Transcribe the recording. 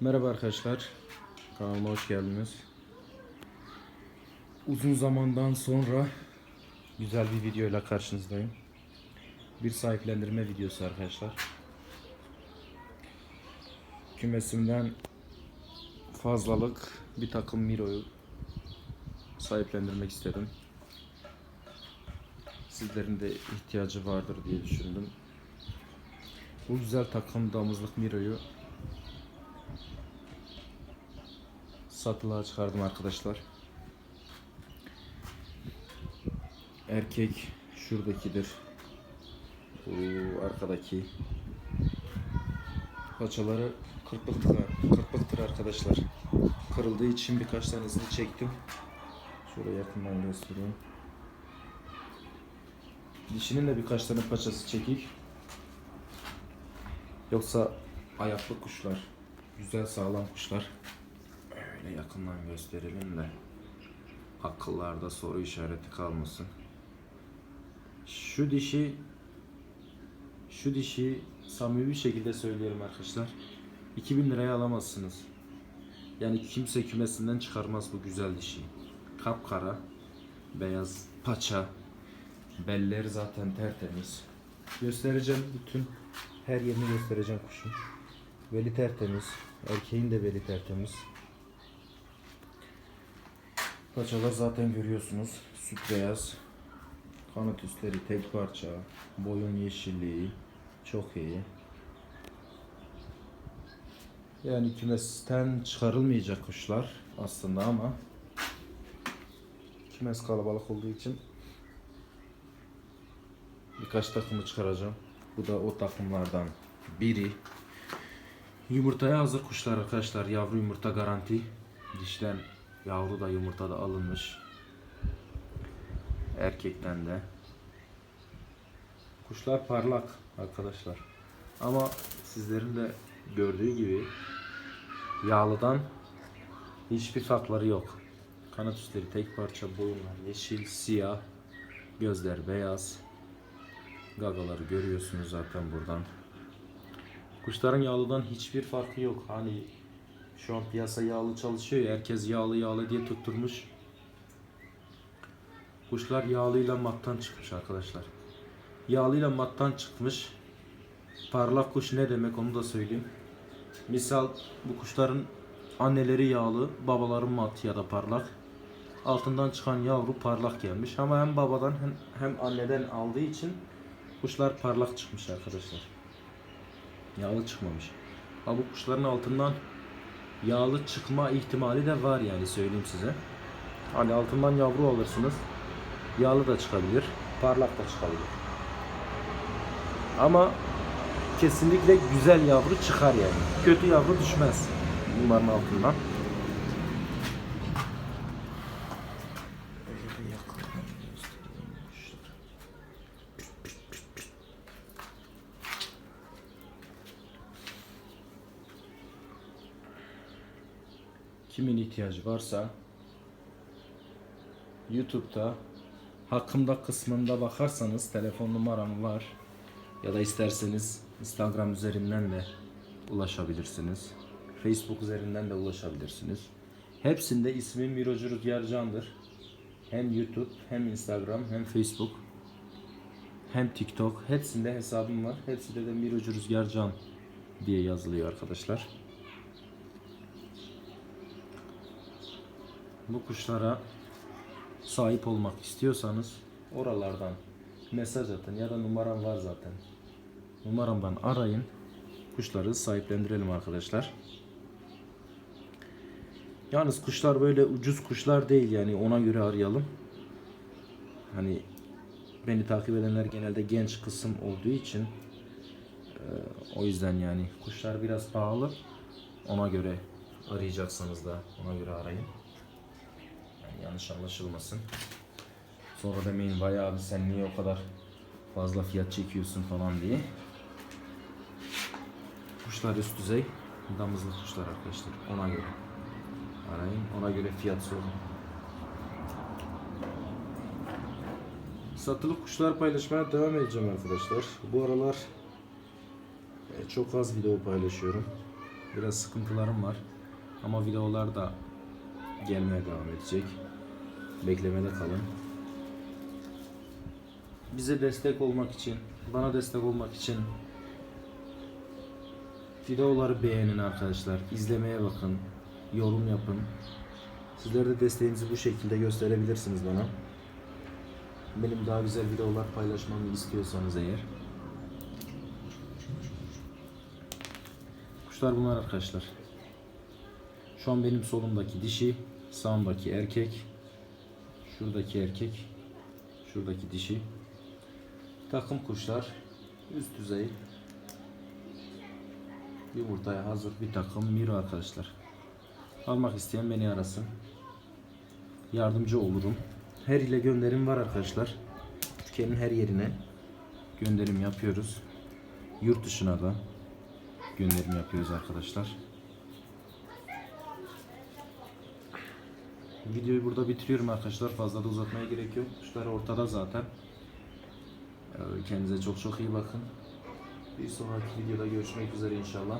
Merhaba arkadaşlar. Kanalıma hoş geldiniz. Uzun zamandan sonra güzel bir videoyla karşınızdayım. Bir sahiplendirme videosu arkadaşlar. Kümesimden fazlalık bir takım Miro'yu sahiplendirmek istedim. Sizlerin de ihtiyacı vardır diye düşündüm. Bu güzel takım damızlık Miro'yu satılığa çıkardım arkadaşlar. Erkek şuradakidir. Bu arkadaki. Paçaları kırpıktır, arkadaşlar. Kırıldığı için birkaç tanesini çektim. Şöyle yakından göstereyim. Dişinin de birkaç tane paçası çekik. Yoksa ayaklı kuşlar. Güzel sağlam kuşlar. Öyle yakından gösterelim de akıllarda soru işareti kalmasın. Şu dişi şu dişi samimi bir şekilde söylüyorum arkadaşlar. 2000 liraya alamazsınız. Yani kimse kümesinden çıkarmaz bu güzel dişi. Kapkara, beyaz paça, belleri zaten tertemiz. Göstereceğim bütün her yerini göstereceğim kuşun. Beli tertemiz, erkeğin de beli tertemiz. Paçalar zaten görüyorsunuz. Süt beyaz. Kanat üstleri tek parça. Boyun yeşilliği. Çok iyi. Yani kümesten çıkarılmayacak kuşlar aslında ama kümes kalabalık olduğu için birkaç takımı çıkaracağım. Bu da o takımlardan biri. Yumurtaya hazır kuşlar arkadaşlar. Yavru yumurta garanti. Dişten Yavru da yumurta da alınmış. Erkekten de. Kuşlar parlak arkadaşlar. Ama sizlerin de gördüğü gibi yağlıdan hiçbir farkları yok. Kanat üstleri tek parça, boyunlar yeşil, siyah, gözler beyaz. Gagaları görüyorsunuz zaten buradan. Kuşların yağlıdan hiçbir farkı yok. Hani şu an piyasa yağlı çalışıyor ya, herkes yağlı yağlı diye tutturmuş. Kuşlar yağlıyla mattan çıkmış arkadaşlar. Yağlıyla mattan çıkmış. Parlak kuş ne demek onu da söyleyeyim. Misal bu kuşların anneleri yağlı, babaları mat ya da parlak. Altından çıkan yavru parlak gelmiş ama hem babadan hem, hem anneden aldığı için kuşlar parlak çıkmış arkadaşlar. Yağlı çıkmamış. Ha bu kuşların altından yağlı çıkma ihtimali de var yani söyleyeyim size. Hani altından yavru alırsınız. Yağlı da çıkabilir, parlak da çıkabilir. Ama kesinlikle güzel yavru çıkar yani. Kötü yavru düşmez bunların altından. Öyle bir yakından göstereyim kuşları. Kimin ihtiyacı varsa YouTube'da hakkımda kısmında bakarsanız telefon numaram var ya da isterseniz Instagram üzerinden de ulaşabilirsiniz. Facebook üzerinden de ulaşabilirsiniz. Hepsinde ismim Mirocu Rüzgarcan'dır. Hem YouTube, hem Instagram, hem Facebook, hem TikTok. Hepsinde hesabım var. Hepsinde de Mirocu Rüzgarcan diye yazılıyor arkadaşlar. Bu kuşlara sahip olmak istiyorsanız oralardan mesaj atın ya da numaram var zaten. Numaramdan arayın. Kuşları sahiplendirelim arkadaşlar. Yalnız kuşlar böyle ucuz kuşlar değil yani ona göre arayalım. Hani beni takip edenler genelde genç kısım olduğu için e, o yüzden yani kuşlar biraz pahalı. Ona göre arayacaksanız da ona göre arayın. Yanlış anlaşılmasın. Sonra demeyin vay abi sen niye o kadar fazla fiyat çekiyorsun falan diye. Kuşlar üst düzey. Damızlı kuşlar arkadaşlar. Ona göre. Arayın. Ona göre fiyat sorun. Satılık kuşlar paylaşmaya devam edeceğim arkadaşlar. Bu aralar e, çok az video paylaşıyorum. Biraz sıkıntılarım var. Ama videolar da gelmeye devam edecek. Beklemede kalın. Bize destek olmak için, bana destek olmak için videoları beğenin arkadaşlar. İzlemeye bakın. Yorum yapın. Sizler de desteğinizi bu şekilde gösterebilirsiniz bana. Benim daha güzel videolar paylaşmamı istiyorsanız eğer. Kuşlar bunlar arkadaşlar. Şu an benim solumdaki dişi, sağımdaki erkek, şuradaki erkek, şuradaki dişi. Takım kuşlar, üst düzey, yumurtaya hazır bir takım miro arkadaşlar. Almak isteyen beni arasın. Yardımcı olurum. Her ile gönderim var arkadaşlar. Türkiye'nin her yerine gönderim yapıyoruz. Yurt dışına da gönderim yapıyoruz arkadaşlar. Videoyu burada bitiriyorum arkadaşlar. Fazla da uzatmaya gerek yok. Kuşlar ortada zaten. Ee, Kendinize çok çok iyi bakın. Bir sonraki videoda görüşmek üzere inşallah.